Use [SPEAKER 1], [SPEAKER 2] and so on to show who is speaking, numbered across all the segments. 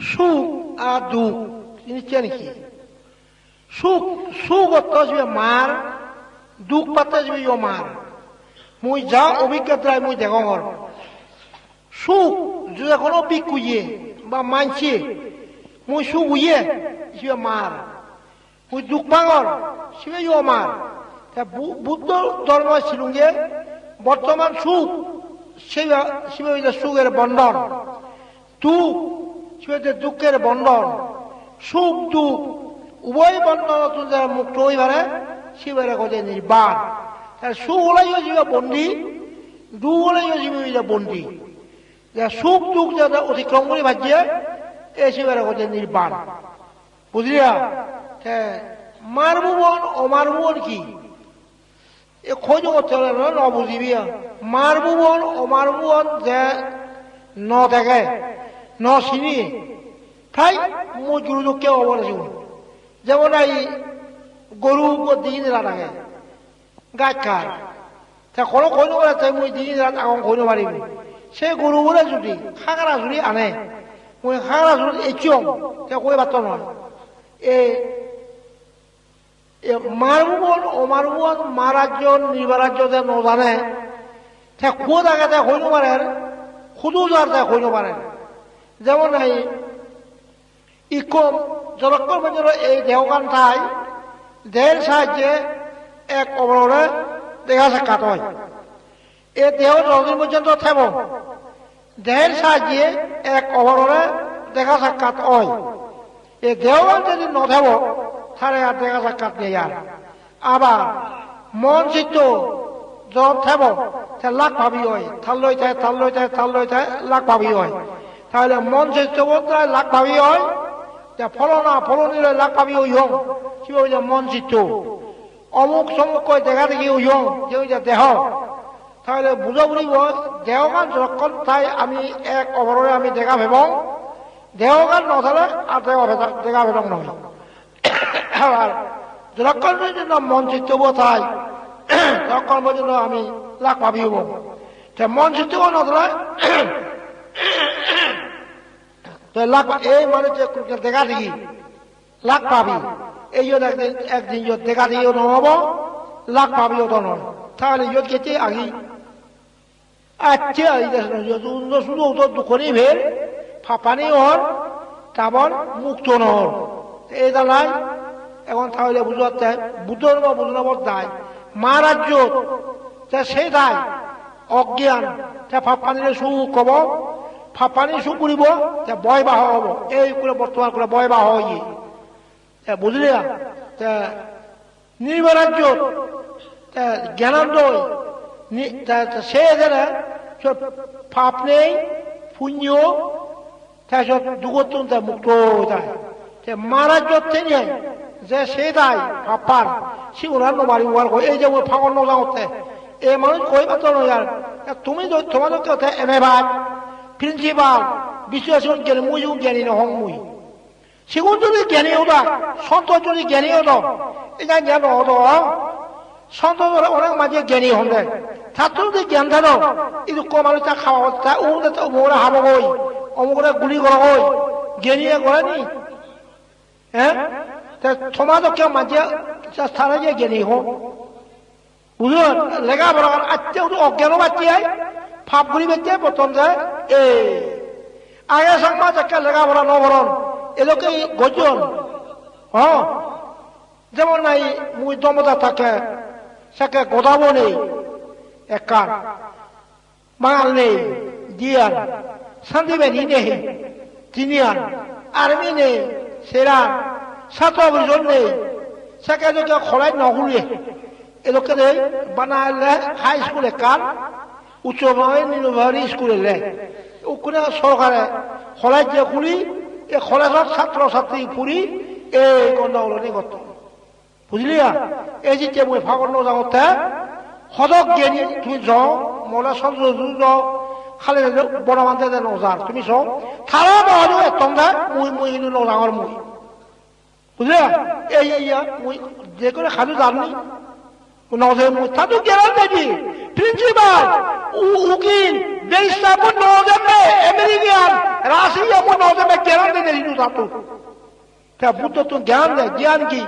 [SPEAKER 1] সুখ আর দুঃখ জিনিসটা নাকি সুখ সুখ অর্থ মার, দুঃখ পাতে আসবে ইয় মার। মুই যা অভিজ্ঞতায় মুই দেখর সুখ যদি কোনো বা মানছে, মুই সুখ উইয়ে সিবে মার। মুই দুঃখ ভাঙর সিবে ইয় মার। বুদ্ধ ধর্ম শিলুঙ্গে বর্তমান সুখ হইলে সুখের বন্ধন। দুঃখ সিবে দুঃখের বন্ধন, সুখ, দুঃখ, উভয় বন্ধন যারা মুক্ত হই পারে, সিবারে কথা নির্বাণ। তার সুখ ওলাইও যাবে বন্দি, দুঃখ ওলাইও যাবে বন্দি। সুখ, দুঃখ যাতে অতিক্রম করে ভাজিয়ে এই সিবারে কথা নির্বাণ। বুঝলিয়া? মারবুবন অমারবুবন কি? এ খোঁজ করতে না বুঝিবি। মারবুবন অমারবুবন যে ন দেখে। ন চিনি তাই মোৰ গুৰুদুখে হ'ব লাগিব যেমন এই গরু দিন রাত আগে গাছ খায়। তা কোনো কইন করে তাই মুই দিন রাত আগন কইন পারিব সেই গরু বলে যদি খাগড়া যদি আনে, মুই খাগড়া যদি এচিয়ম তে কই বাত নয় এ মারবুবন অমারবুবন মারাজ্য নির্বারাজ্য যে নজানে, তে খুদ আগে তে কইন পারে খুদু যার তে কইন পারে যেমন এই ইকম জলকর মধ্যে এই দেহকান ঠাই দেহের সাহায্যে এক অবরণে দেখা সাক্ষাৎ হয়। এ দেহ যতদিন পর্যন্ত থেব দেহের সাহায্যে এক অবরণে দেখা সাক্ষাৎ হয়। এ দেহকান যদি নথেব তাহলে আর দেখা সাক্ষাৎ নেই আর। আবার মন চিত্ত যত থেব লাখ ভাবি হয় থাল লই থাকে থাল লই থাকে থাল লই থাকে লাখ ভাবি হয়। তাহলে মন চিত্ত লাখ ভাবি হয় ফলনা ফলনিরে লাখ পাবি ওইহং কি হইলে মন চিত্ত অমুক সমুক কয় দেখা দেখি ওইহং যে হইলে দেহ। তাহলে বুঝা বুঝিব দেহগান যখন ঠাই আমি এক অবরণে আমি দেখা ভেব, দেহগান নথালে আর দেখা ভেদং নহয় আর যখন পর্যন্ত মন চিত্ত ঠাই তখন পর্যন্ত আমি লাখ পাবি হব মন চিত্ত নথলে দেখা দেখি। লাখ পাবি। একদিন একদিন দেখা দেখিও নহব। নয়। তাহলে আচ্ছা তারপর মুক্ত নহর এই দালাই এখন তাহলে বুঝতে বুধর বা বুধনবর দায় মা রাজ্য সেই দায় অজ্ঞান, তা ফাপানিরে সু কব ফাপানি শু কৰিব বয় বাহ হ'ব। এই করে বর্তমান করে বয় বাহ ইয়ে বুঝলি নির্বরাজ্য জ্ঞানান্দ সে এখানে ফাপ নেই, পুণ্য তাৰপিছত দুগতন মুক্ত যায়। মারাজ্যত তেনে যে সে তাই ফাপার সি ওনার নবারি ওয়ার এই যে ফাগন নজাওতে এই মানুষ কই নয়ার তুমি তোমাদের কথা প্রিন্সিপাল বিশ্বাসন জ্ঞানী মুই জ্ঞানী নহং মুই। সেগুন যদি জ্ঞানী হদা সন্ত যদি জ্ঞানী হদ এটা জ্ঞান হদ সন্ত অনেক মাঝে জ্ঞানী হন্দে ছাত্র যদি জ্ঞান থাকো কিন্তু কমালে তা খাওয়া তা উমরে তা উমরে হাব গই অমুকরে গুলি করা গই জ্ঞানীয়ে করে নি? হ্যাঁ তা সমাজকে মাঝে স্থানে জ্ঞানী হোক বুঝলেন লেখাপড়া আত্মীয় অজ্ঞান বাচ্চি ফাপ গুলি বেঁচে প্রথম যে এ। আগে সংবাদ একটা লেখাপড়া নবরণ, এলোকে গজন। হ্যাঁ যেমন নাই মুই দমদা থাকে, সেকে গোদাবো নেই একার বাঙাল নেই, দিয়ান। শান্তিবেনি নেই, তিনিয়ান। আর্মি নেই, সেরান। অভিযোগ নেই, সেকে যদি খলাই নগুলিয়ে এলোকে বানালে হাই স্কুল একার উচ্চ নিরভারী স্কুলে লে ওখানে সরকারে কলেজ যে খুলি এই কলেজত ছাত্র ছাত্রী ফুরি এই গণ্ডগোলনি গত বুঝলি এই যে মই ফাগন যাওঁতে সদক জ্ঞানী তুমি যাও মনে সঞ্জ যাও, খালি বনমান্তে যে নজাৰ তুমি চাও থাৰা বহালো একদম দে মুই মুই কিন্তু নজাঙৰ মুই। বুঝলি এই ইয়া মুই যে করে খালি জানি নজে মুই তাতো জ্ঞান দেবি principal nozeme, Amerikan, Rusia pun nozeme জ্ঞান দেয় হিন্দু ধাতু তা বুদ্ধ তো জ্ঞান দেয় জ্ঞান কি?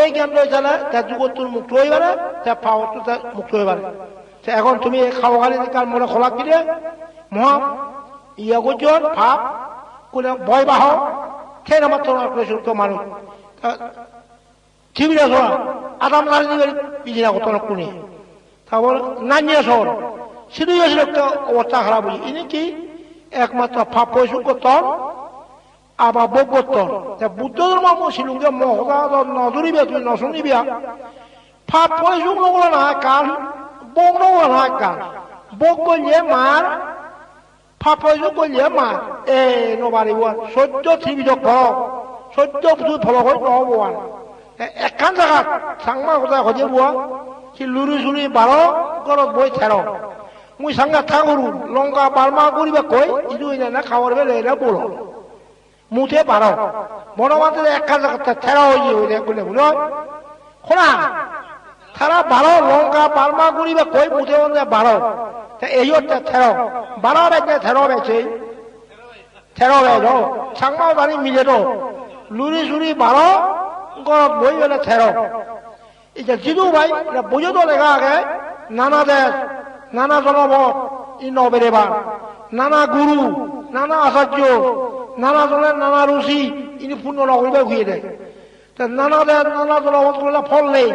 [SPEAKER 1] এই জ্ঞান রয়েছে না তার যুগত্তর মুক্ত হয়ে পারে তার পাওয়ার তার মুক্ত হয়ে পারে এখন তুমি এই খাওয়াখালি কার মনে খোলা কিনে মহা ইয়া গুজন ভাব কোনে ভয় বাহ সেই নামার তোমার শুল্ক মানুষ। ঠিবিরা শোনা আদাম নারী দিবে পিছিয়ে কত কোনে তারপর নানিয়া শহর শুধু একটা অবস্থা খারাপ হই ইনি কি? একমাত্র ফাপ পয়সুর করতন আবার বৌদ্ধতন বুদ্ধ ধর্ম মুসলিমকে মহদা নজরিবে তুই নশুনিবিয়া ফাপ পয়সুর নগুলো না কান বং নগুলো না কান বক করলে মার ফাপ পয়সু করলে মার। এ নবারিব সদ্য থিবিদ ঘর সদ্য ফল হৈ নহব এখন জেগাত চাংমা কথা সদিয়া বোৱা সি লুৰি চুৰি বাৰ ঘৰত বৈ থেৰ। মই চাংঘাত থা কৰো লংকা বালমা কৰিবা কৈ ইটো এনে খাৱাৰ বেলে এনে মুঠে বাৰ বনমাতে এখন জেগাত থেৰ হৈ যায় কোনে বোলে শুনা থাৰা বাৰ লংকা বালমা কৰিবা কৈ মুঠে বাৰ। এইত থেৰ। বাৰ বাইদে থেৰ বাইছে থেৰ বাইদ চাংমা জানি মিলে ৰ লুৰি চুৰি বাৰ বই থেরো এতিয়া যিটো ভাই লেখা আগে, নানা দেশ, নানা জনমত ই নানা গুরু, নানা আচার্য, নানা জনের নানা রুচি ইনি পূর্ণ ঘুরিয়ে দেয়। নানা দেশ, নানা জনমত করলে ফল নেই।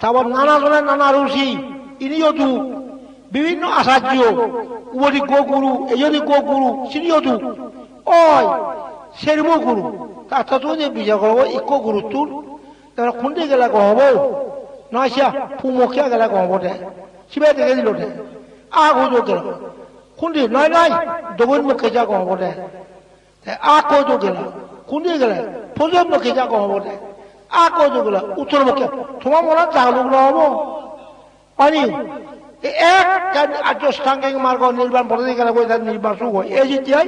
[SPEAKER 1] তারপর নানা জনের নানা রুচি ইনিও বিভিন্ন আচার্য উবরি গো গুরু এজনি গো গুরু সিনিও দু ওই sermo guru ka tatu ne bija go ikko guru tul tara khunde gala go hobo nasha phumo kya gala go hobo de sibe de gelo de a go jo gelo khunde lai lai dogon mo keja go hobo de a ko jo gelo khunde gala phojo mo keja go hobo de a ko jo gelo utul mo kya thoma mona jalo go hobo pani এক আর্যষ্টাঙ্গিক মার্গ নির্বাণ পদ্ধতি গেলে হয়। এই যেতিয়াই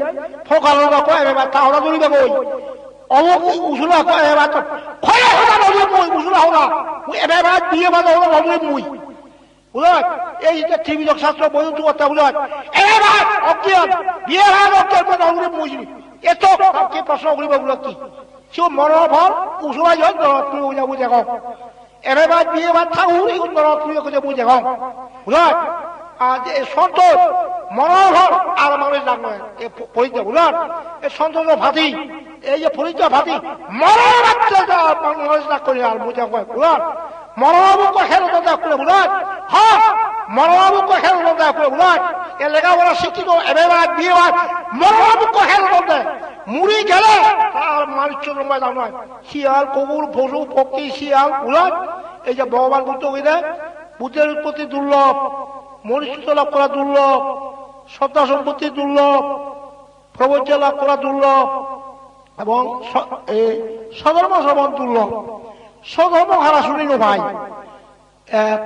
[SPEAKER 1] ফকালের বাপ এবার তাহলে ধরিবে বই। অমুক উসুলা এবার খয়া হতা নজরে মুই উসুলা মুই এবার বিয়ে বাদ হলো নজরে মুই বুঝলেন? এই যে টিভি শাস্ত্র বই তো কথা বুঝলেন? বিয়ে ভাগ অজ্ঞান এত কি প্রশ্ন করিব বলে কি? সিও মনৰ ফল উচুলাই হয় নরক তুই বুঝা বুঝে কম এবার বিয়ে বাদ থাকুন এই নরক তুই বুঝে বুঝে কম বুঝলেন আর যে সন্তোষ ফল আর মানুষ লাগবে পরিচয় বুঝলেন এই সন্তোষ ভাতি, এই যে পরিচয় ভাতি বাচ্চা মানুষ না করি আর বুঝা কয় বুঝলেন মরমাবুক হেরত করে বুঝলেন হ্যাঁ মরমাবুক খেলো তো করে বুঝলেন এ লেখাপড়া শিক্ষিত এবার বিয়ে বাদ মরমাবুক খেলো তো মুড়ি গেলে আর মানুষ লম্বা দাম নয় শিয়াল কবুল পশু পক্ষী শিয়াল বুঝলেন এই যে ভগবান বুদ্ধ কইলে বুদ্ধের উৎপত্তি দুর্লভ মনুষ্য লাভ করা দুর্লভ শ্রদ্ধা সম্পত্তি দুর্লভ প্রবজ্য লাভ করা দুর্লভ এবং সধর্ম শ্রবণ দুর্লভ সধর্ম খারা শুনি নো ভাই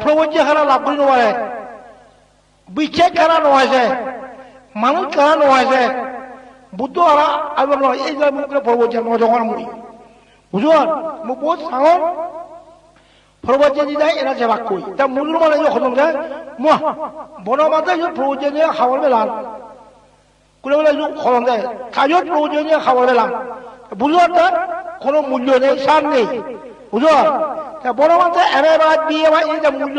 [SPEAKER 1] প্রবজ্য খারা লাভ করি নোয়ারে বিচ্ছেদ খারা নোয়াইছে মানুষ খারা নোয়াইছে বুদ্ধ আরা আইব নয় এই যে মুখে প্রবজ্য নজগান মুড়ি। বুঝুন মোক বহুত সাহস। প্রবজ্য দিদা এরা জবাক কই। তা মূল মানে খতম যায় মুহ বনমাতে প্রবজ্য দিয়ে খাবার বেলাল কোনে বলে খতম যায় কাজত প্রবজ্য দিয়ে খাবার বেলাম বুঝুন তার কোনো মূল্য নেই, সার নেই। বুঝুন বনমাতে এবার দিয়ে বা এই যে মূল্য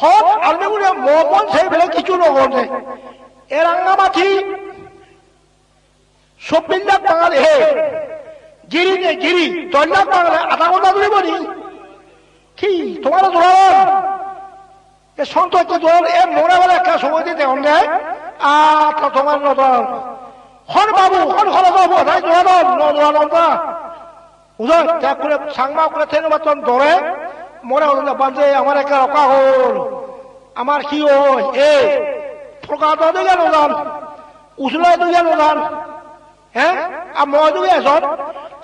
[SPEAKER 1] হক আলমেগুলো মমন সেই বেলে কিছু নগরে এ রাঙ্গামাটি চব্বিশ বাঙালি হে। গিরি নে গিরি দশ লাখ বাঙালি, আধা ঘণ্টা ধরে বলি। কি, তোমার ধরন? এ সন্তোষ ধর এ মোরা বেলা একটা সময় দিতে অন্ধে আর তোমার নধর হন বাবু, হন হল বাবু তাই ধরান নধরান বুঝল ত্যাগ করে, সাংমা করে বাতন ধরে। মৰা হল নাপাম যে আমাৰ একে ৰকা হল। আমাৰ কি হল? এই প্ৰকাশে গেল ওজন উচলাইটো গেল ওজন হে? আৰু মই দুই এজন।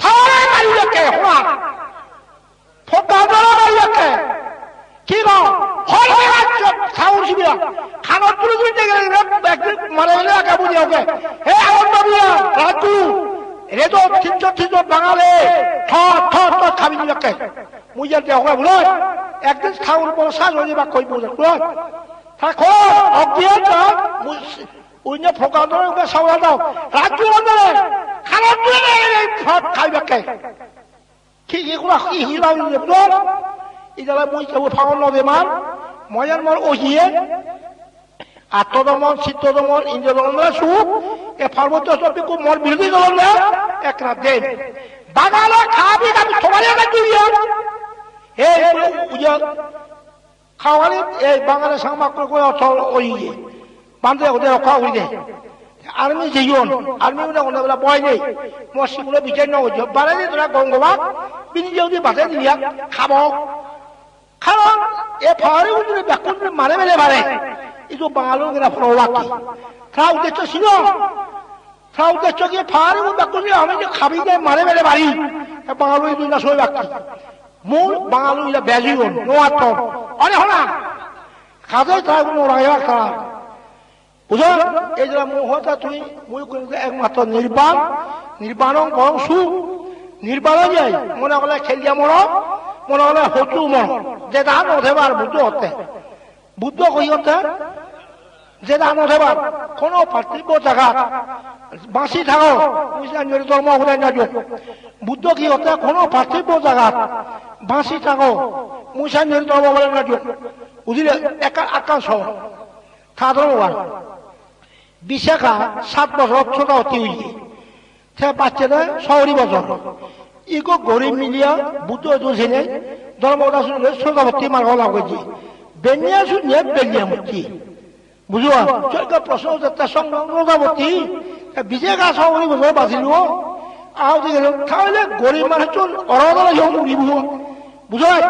[SPEAKER 1] থাৰিলৈকে শুনা। ফটাৰিলৈকে কি কওঁ? ৰাতি ৰেডত ভাঙালে থ মুই যে দেওয়া বলো একদিন খাউল বড় সাজ হয়ে বা কই বুঝে বলো থাকো অজ্ঞে তো উইনে ফোকা ধরে ওকে সাওয়া দাও। রাজু বন্ধরে খানা তুলে ঠট খাইবাকে কি? এগুলা কি হিলাও নিলে বলো ইদালা মুই যাব ফাগল নদে মান ময়ার মর ওহিয়ে। আত্মদমন, চিত্তদমন ইন্দ্রদমন সুখ। এ পার্বত্য সবটিকে মর বিরোধী দল একরা দেন। বাগালে খাবি জুড়িয়ে এই এই বাঙালি দে আর্মি যেইন আর্মি মানে বয় নেই। মসজিদগুলো বিচার না হইছে বারে দিয়ে তোরা গঙ্গবা বিনি যদি বাসে দিয়া খাব। কারণ এ ফাওয়ারে ব্যাকুল মারে মেলে মারে। itu bangalong na prowaki trau de ছিল। চকে ফারে মু বাকুলি আমি যে খাবি মারে মেরে বাড়ি। বাঙালি দুই না সই বাকি মূল বাঙালি ইলা বেজিও নোয়াত অনে হনা কাজে তাই কোনো রায়া খারাপ বুঝো এই যে মোহতা তুই মুই কই একমাত্র নির্বাণ নির্বাণ বরং সু নির্বাণ যাই মনে হলে খেলিয়া মর মনে হলে হতু মর যে দান ওঠেবার বুদ্ধ হতে। বুদ্ধ কইতে যে দান ওঠেবার কোনো পার্থিব জায়গা বাঁচি থাকো মুসলিম ধর্ম হলে না বুদ্ধ কি হতে? কোনো পার্থিব জায়গা বাঁচি থাকো মুসলিম ধর্ম হলে না বুঝলে, একা আকাশ সাধারণ বিশাখা সাত বছর ছোট অতি হইছে সে বাচ্চাটা শহরি বছর। ইগো গরিব মিলিয়া বুদ্ধ দোষে ধর্মটা শুনলে ছোটবর্তী মার্গ লাগছে বেনিয়া শুনিয়ে বেনিয়া মূর্তি বুঝোয়া? চৈকা প্রশ্ন যাত্রা সংগ্রহবতী বিজয় গা শহরি বছর বাঁচিল তাহলে গরিব মানুষ ইহ মুড়িব বুঝাই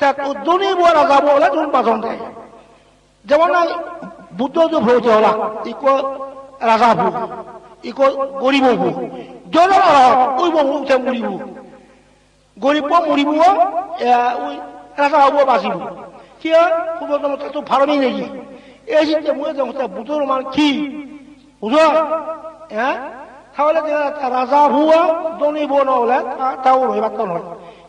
[SPEAKER 1] তাক উদ্যনী বুয়া রাজা বলে তুমি বাঁচন দেয়। যেমন বুদ্ধ যে ভরতে হলা ইকো রাজা ভু ইকো গরিব ভু জন ওই বহু মুড়িব গরিব মুড়িব ওই রাজা হব, বাঁচিব। কি খুব তো ভারমই নেই এই যে মুয়ে যে বুধর মান কি? বুঝো হ্যাঁ তাহলে রাজা হুয়া দনি বোন হলে তাও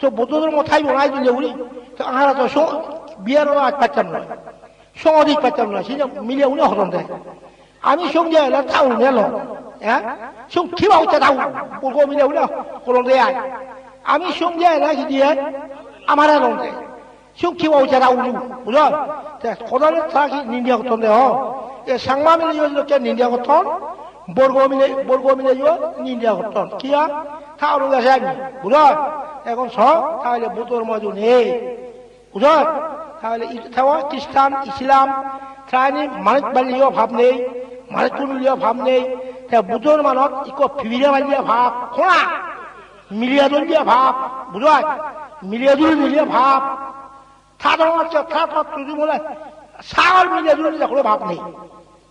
[SPEAKER 1] তো বুদ্ধদের মথাই বনাই দিলে উনি, তো আহারা তো বিয়ের আজ পাচ্ছাম না। সঙ্গদিক পাচ্ছাম না সেটা মিলিয়ে উনি হরণ দেয় আমি সঙ্গে এলে তাও নেল হ্যাঁ? সঙ্গ কিবা হচ্ছে তাও বলব মিলে উনি হরণ দেয় আমি সঙ্গে এলে কি দিয়ে আমার এলন দেয় sukki wa ujara ulu ulo te kodale taki nindia koton de ho e sangma mile yo borgo mile yo nindia koton kia ta ulu ga sami ulo এখন স, তাহলে বুতর মজু নেই। বুঝল? তাহলে খ্রিস্টান, ইসলাম তাহলে মানিক বালিও ভাব নেই। মানিক কুমিলিও ভাব নেই। তা বুতর মানত ইকো ফিবিরা বালিয়া ভাব খোঁড়া মিলিয়া দলিয়া ভাব, বুঝল? মিলিয়া দলি মিলিয়া ভাব। সাধারণ থার্ড যদি বলে সাগর মিলিয়ে দেখল ভাব নেই।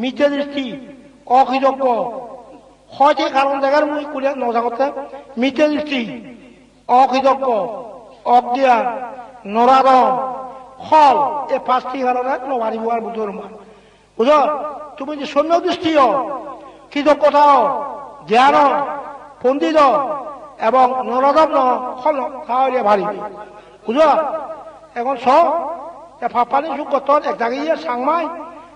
[SPEAKER 1] মিথ্যে দৃষ্টি অকৃতজ্ঞ। হয়তো কারণ জায়গার মুই কুলিয়া নজাগতে মিথ্যে দৃষ্টি অকৃতজ্ঞ, অজ্ঞান নরাদম ফল এই পাঁচটি কারণে নবারিব আর বুঝর বুঝ? তুমি যে সৌম্য দৃষ্টি কৃতজ্ঞতা জ্ঞান পণ্ডিত এবং নরদম ফল তাহলে ভারিবি বুঝ? এখন স ফাপানি সুখ এক জায়গায় সাংমাই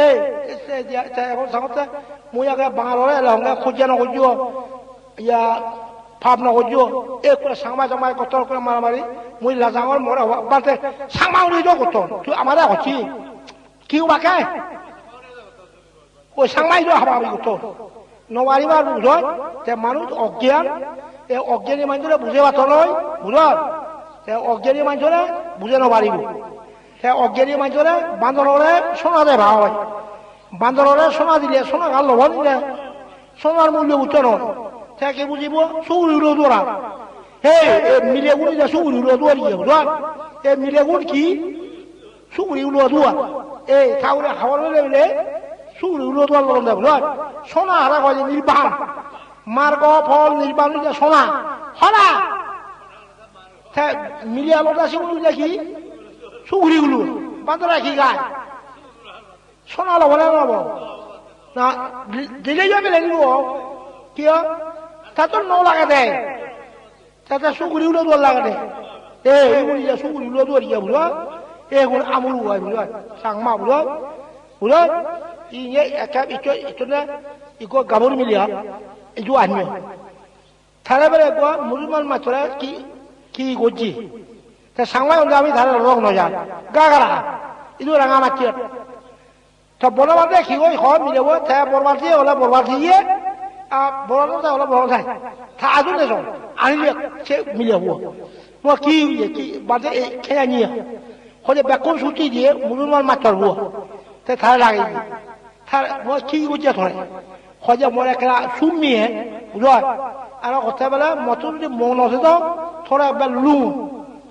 [SPEAKER 1] এই এখন সামতে মুই আগে বাঙালরে লঙ্গা খুঁজে না খুঁজিও ইয়া ভাব না খুঁজিও এই করে সাংমা জামাই কত করে মারামারি মুই লাজাঙর মরে বাতে সাংমা উনি কত তুই আমারে হচ্ছি কি বাকে ওই সাংমাই হাবা আমি কত নবারিবার বুঝত যে মানুষ অজ্ঞান এই অজ্ঞানী মানুষরে বুঝে পাত নয় বুঝত অজ্ঞানী মানুষরে বুঝে নবারিব অজ্ঞানী মানুষরে বান্দরে সোনা দে ভাও হয় বান্দরে সোনা দিলে, সোনা গাল লব দিলে, সোনার মূল্য বুঝতে নয় সে কি বুঝিব উড়ো দোরা হে মিলে গুড়ি যে সুগুরি উড়ো দোয়ারিয়ে বুঝত এই মিলে গুড় কি? উড়ো দোয়া এই ঠাকুরে খাবার বেলে সুগুরি উড়ো দোয়ার লগন দেব বুঝত সোনা হারা কয় যে নির্বাণ। মার্গ ফল নির্বাণ সোনা। হরা মিলিয়া লোটা সেগুলো দেখি সুগুরি গুলো বান্দরা কি গায় সোনা লব না না দিলে যাবে লাগিব কিয় তাতো ন লাগা দে তাতে সুগুরি উলো দোর লাগা দে এ এইগুলি যে উলো দোর ইয়া বুলো এগুলো আমুল হয়? বুলো সাংমা বুলো বুলো ইয়ে একা, ইটো ইটো না, ইকো গাবর মিলিয়া ইজু আনিও থারে বেড়ে মুসলমান মাছরা কি কি গজি? তা সাংমা আমি ধারে রোগ নজা গাগারা ইদু রাঙা মাছি তো বনবাদে কি ওই হয় মিলেব তা বরবাদ দিয়ে মুসলমান মাত্র থারে লাগে কি গুজিয়া ধরে। হজে মোর একটা সুমিয়ে আর কথা বেলা, মতন যদি মন আছে তো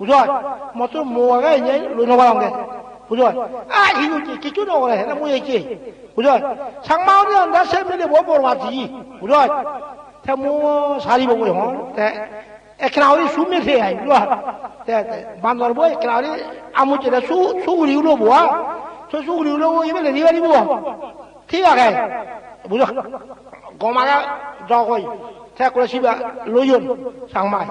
[SPEAKER 1] Kujua, moto muwaga yenye luno wala nge. Kujua, ah hiyo kichu no wala na muye chi. Kujua, sangmao ni anda semne le bo borwa ji. Kujua, te mu sari bo ho. Te eknauri sumi the ai. Kujua, te bandor bo eknauri amu che su su ri ulo bo. Su su ri ulo bo ibe le ni bari bo. Thi ya kai. Kujua, gomaga dogoi. Te kula siba loyon sangmai.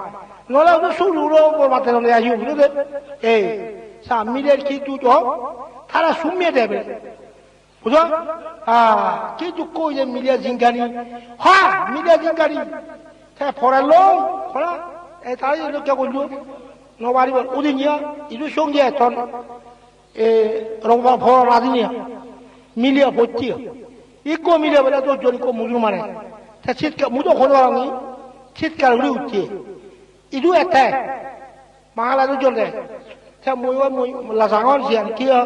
[SPEAKER 1] 놀라고 수루로 볼마태 놈이 아시고 그러거든. 에이, 삼미를 기두죠. 타라 숨미에 대비. 그죠? 아, 기두고 이제 밀려 진가니. 화! 밀려 진가니. 자, 보랄로, 보라. 에, 다리 이렇게 걸려. 너 말이 뭐, 어디냐? 이도 형제 돈, 에, 롱방 보라 라디냐. 밀려 보지요. 있고 밀려 보라 또 저리 있고 무슨 말해. 자, 치tka, 무조건 호랑이, 치tka, 그리고 있지. ইটো এটাই মাহ লাৰু জ্বলে ময়ো মই লাজাঙৰ জীয়ান কিয়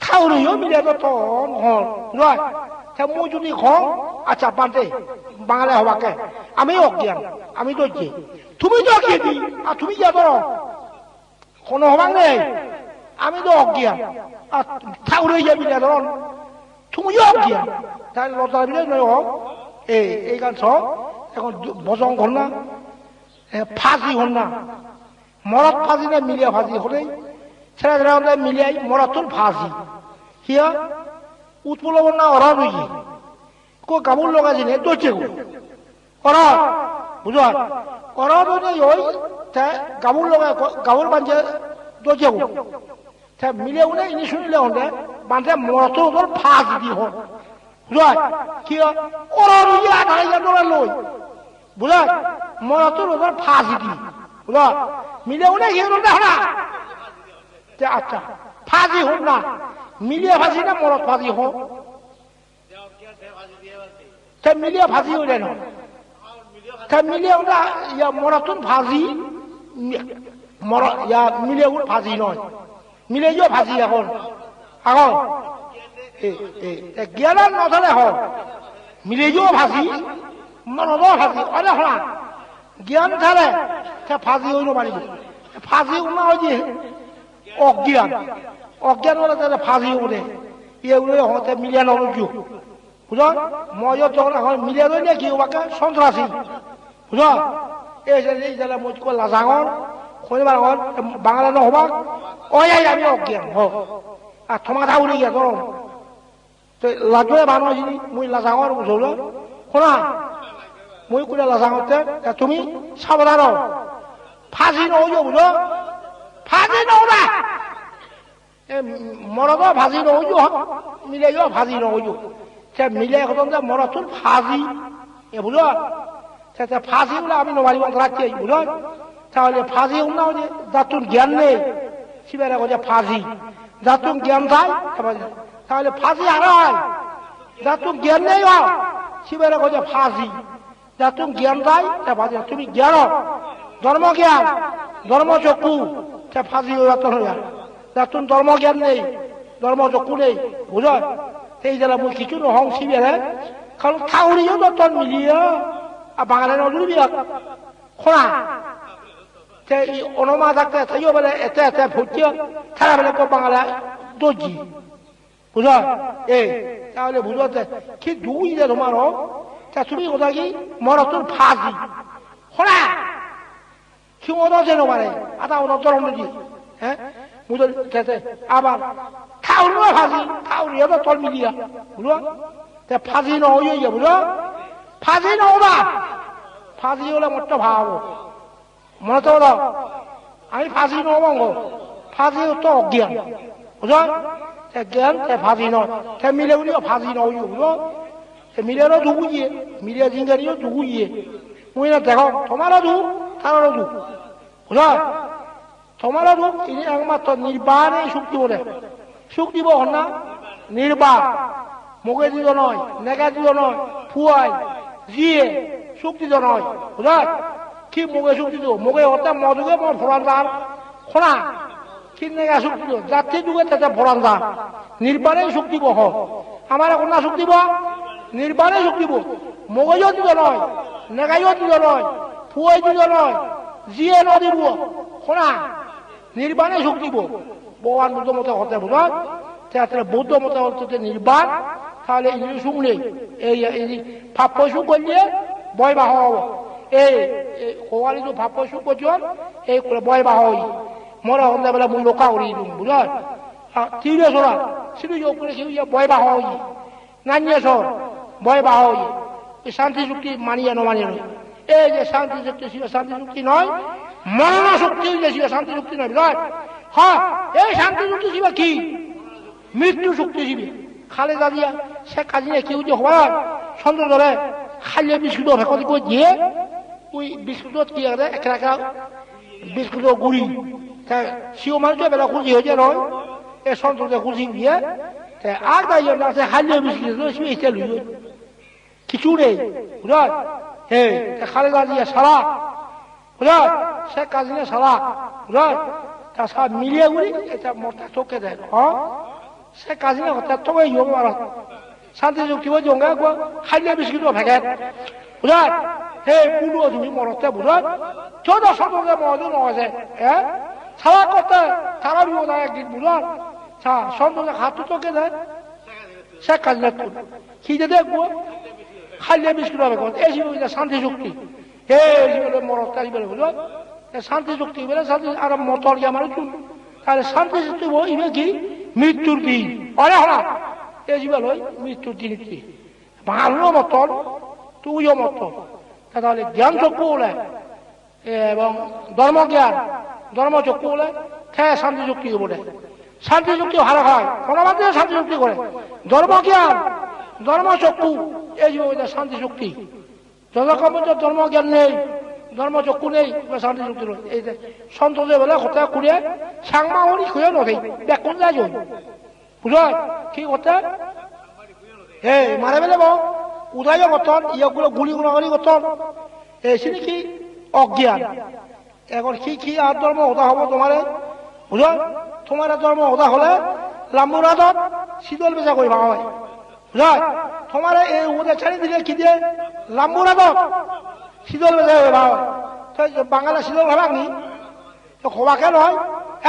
[SPEAKER 1] খাওৰিও মিলাব তন ঘৰ মই যদি ঘৰ আচ্ছা পান্তে বাঙালে হবাকে আমি অজ্ঞান আমি দৈ তুমি তো অজ্ঞানী আর তুমি যাব কোন হবা নেই আমি তো অজ্ঞান আর ঠাকুর হইয়া বিনা ধরন তুমি তো অজ্ঞান তাহলে বিলে নয় হোক এই এই গান সব এখন ভজন ঘর না ফাজি হ'ল না। মৰত ফাজি নে মিলিয়া ভাজি হ'লেই ছেলেধাৰণে মিলিয়াই মৰাটো ভাজি সিয় উৎপলৱ না অৰা বুজি। কৈ গামোল লগাইছে নে দৈছে কৰা বুজোৱা? কৰা দৈনে হৈ গামোল লগাই গামোল বান্ধি দৈছে মিলিয়াও নে ইনি শুনিলে হ'লে বান্ধে মৰাটো হ'ল ফাজি দি হ'ল। বুজোৱা? কিয় কৰা লৈ। বুঝায় মরা তো ওদের ফাঁসি দি। বুঝা মিলে উনি গিয়ে দেখো না আচ্ছা ফাঁসি হোক না। মিলিয়ে ফাঁসি না মরত ফাঁসি হোক তা মিলিয়ে ফাঁসি হইলে না। তা মিলিয়ে ওটা ইয়া মরাতুন ফাঁসি মর ইয়া মিলিয়ে ওর ফাঁসি নয় মিলে যাও ফাঁসি এখন। এখন জ্ঞান নথলে হল। মিলে যাও ফাঁসি মরদ ফাঁসি জ্ঞান থালে সে ফাঁসি হইল মারিব ফাঁসি উনা হয়েছে অজ্ঞান অজ্ঞান হলে তাহলে ফাঁসি উঠে এগুলো হতে মিলিয়ে নজু বুঝ মই যখন এখন মিলিয়ে লই কি ওকে সন্ত্রাসী বুঝ এই যে যে মই কো লাজাঙর শনিবার হল বাংলা নহবাক ওই আমি অজ্ঞান হ আর থমা থাউলি গিয়া গরম তো লাজুয়ে মানুহ মই লাজাঙর বুঝল শুনা মই কোনে লাজাঙতে তুমি সাবধান ফাঁসি নহইও বুঝ ফাঁসি নহবা মরদ ভাজি নহইও মিলাইও ভাজি নহইও সে মিলে এখন যে মরতুন ফাঁসি এ বুঝ সে ফাঁসি বলে আমি নমারি রাখছি বুঝ তাহলে ফাঁসি না যে যাতুন জ্ঞান নেই শিবেরা যে ফাঁসি যাতুন জ্ঞান থাই তাহলে ফাঁসি হারায় যাতুন জ্ঞান নেই হয় শিবেরা যে ফাঁসি যাতুন জ্ঞান থাই ফাঁসি তুমি জ্ঞান ধর্ম জ্ঞান ধর্ম চক্ষু সে ফাঁসি যাতন হইয়া যাতুন ধর্ম জ্ঞান নেই ধর্ম চক্ষু নেই, বুঝ? সেই জেলা মই কিছু নহং শিবেরে কারণ থাউরিও দত্তন মিলিয়ে আর বাঙালি নজরুল বিয়া খোলা সে অনুমা থাকতে থাইও বলে, এতে এতে ফুটিও তারা বলে কো বাংলা দজি বুঝ? এ, তাহলে বুঝতে কি দুই যে তোমার 자, 수비 고닥이 멀었던 파지. 호라! 흉어도 세노만에, 아다 오도 돌는지 에? 무들 대세, 아바, 타우르나 파지, 타우르여도 돌미리야. 물어? 대 파지 노유이야, 물어? 파지 노다! 파지 올라 못도 파고. 뭐또 오다? 아니, 파지 노만 거. 파지 또 옥기야. 그죠? 대 견, 대 파지 노. 대 밀레 우리가 파지 노유, 그죠? তো দাও আমি ফাঁসি নহব ফাঁসি তো অজ্ঞান বুঝো সে জ্ঞান সে ফাঁসি নয় সে মিলে উনি ফাঁসি নয় বুঝলো সে মিলেরও ধুবুইয়ে মিলে জিঙ্গারিও ধুবুইয়ে মুই না দেখো, তোমারও ধু তারও ধু বুঝো তোমারও ধু ইনি একমাত্র নির্বাণে শক্তি বলে সুখ দিব না? নির্বাণ। মুখে দিত নয়, নেগা দিত নয় ফুয়াই জিয়ে, সুখ দিত নয়। বুঝা কি মুখে সুখ দিত মুখে হতে মধুকে মই ফোরান দান। খোনা কি নেগা সুখ দিত যাত্রী যুগে তাতে ফোরান দান। নির্বাণে সুখ দিব হ। আমার এখন না সুখ দিব? নির্বাণে দিব। মগজও দিত নয় নেগাইও দিত নয় ফুয়াই দিত নয় জিয়ে নদিব খোনা নির্বাণে দিব। ভগবান বুদ্ধ মতো হতে বুঝ তাহলে বৌদ্ধ মতো হতে নির্বাণ, তাহলে ইংলিশ শুনলে এই ভাব পশু করলে বয় বাহ হব। এই কোয়ালি তো ভাব পশু এই বয় বাহ হই মরা হলে বেলা মুই লোকা উড়ি দিম বুঝ তিরে সরা সিধু যোগ করে সিধু বয় বাহ হই নানিয়ে সর বয় বাহ শান্তি চুক্তি মানিয়ে নমানিয়ে নয়। এই যে শান্তি চুক্তি ছিল, শান্তি চুক্তি নয়, মরণ শক্তি হইলে শান্তি চুক্তি নয় বুঝ হ্যাঁ এই শান্তি চুক্তি ছিল কি? মৃত্যু শক্তি ছিল। খালে দাদিয়া সে কাজিনে কেউ যে হওয়ার সন্দেহ ধরে খালিয়ে বিস্কুট ভেকতি করে দিয়ে, ওই বিস্কুটত কি আছে একটা একটা বিস্কুটের গুড়ি। সিও মানুষের বেলা খুশি হয়েছে নয় এ সন্তোষে খুশি দিয়ে আর তাই আছে খালিয়ে বিস্কুট। এসে লুই কিছু নেই। বুঝল হে খালে দাদিয়া সারা। বুঝল সে কাজিনে সারা। বুঝল তা সব মিলিয়ে গুলি, এটা মোটা চোখে দেয় হ্যাঁ সে কাজি না তার তো এই যোগ আর শান্তি যুক্তি বই জঙ্গা গো খাইলে বিস্কিট ভেগে বুঝাত হে, পুলু তুমি মরতে বুঝাত চোদ্দ শতকে মজু নয় হ্যাঁ সারা করতে সারা বিপদ একদিন বুঝাত সা সন্তোষে হাত চোখে দেয়। সে কাজ না তুল খিদে দেখব খাইলে বিস্কুট হবে এই শান্তি যুক্তি। হে মরতে বলে বুঝলো? শান্তি চুক্তি বলে, শান্তি আর মতর আমার চুল। তাহলে শান্তি চুক্তি ইবে কি? মৃত্যুর দিন। অরে হলা! এই জীবন ওই মৃত্যুর দিন কি? ভালো মতন তুইও মতন তাহলে জ্ঞান চক্ষু বলে এবং ধর্মজ্ঞান ধর্ম চক্ষু বলে হ্যাঁ শান্তি চুক্তি বলে। শান্তি চুক্তি ভালো হয় কোনো মাধ্যমে শান্তি চুক্তি করে। ধর্মজ্ঞান ধর্ম চক্ষু, এই ওইটা শান্তি শক্তি। যতক্ষণ পর্যন্ত ধর্ম জ্ঞান নেই, ধর্ম চক্ষু নেই শান্তি নেই। এই যে সন্তোষে বলে, কথা কুড়ে সাংমা হরি খুঁজে নথেই যায় জয় বুঝল? কি করতে? এই মারে বেলে বো উদয় গতন ইয়গুলো গুলি গুণাগুলি গতন এইখিনি কি? অজ্ঞান। এখন কি কি আর ধর্ম হতা হব তোমারে? বুঝল? তোমার ধর্ম হতা হলে লাম্বুরাদত শীতল বেচা করি ভাঙা হয় তোমার এই উদে ছাড়ি দিলে কি দিয়ে? শীতল করি ভাঙা হয় তো বাঙালি শীতল ভাবাক নি, তো খোবাকে নহয়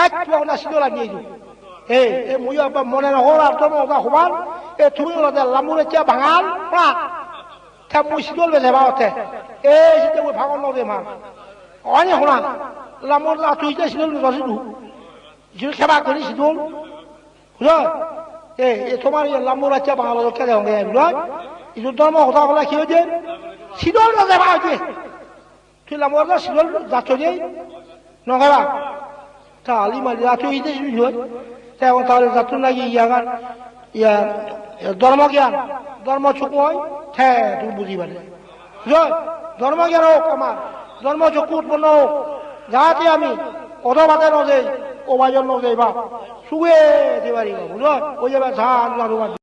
[SPEAKER 1] এক তোমাক শীতল আনি দিও এই এই মই মনে নহল আর ধর্ম হতা হবার এ তুমি ওলাতে লাম্বুরে চা ভাঙাল না? তা মই শীতল ভাওতে এই শীতল মই নদে মা। অনে শোনা, লাম্বুর তুইতে শীতল বেচা যিনি সেবা করি শীতল বুঝল এ তোমার লাম্বুর আছে বাংলা লোককে বুঝল ইজু ধর্ম কথা বলা কি হয়েছে? শীতল না দেবা হয়েছে। তুই লাম্বুর শীতল যাচ্ছ যে? নগাবা তা আলি মারি নয় তা এখন তাহলে যাচ্ছ নাকি ইয়াগান ইয়া ধর্ম জ্ঞান। ধর্ম চকু হয়? ঠে তুমি বুঝি পারে ধর্ম জ্ঞান হোক আমার। ধর্ম চক্ষু উৎপন্ন হোক। যাতে আমি অধবাদে নদে ও বাজন নদে বা সুগে দিবারি বাবু ওই যাবে ধান আল্লাহ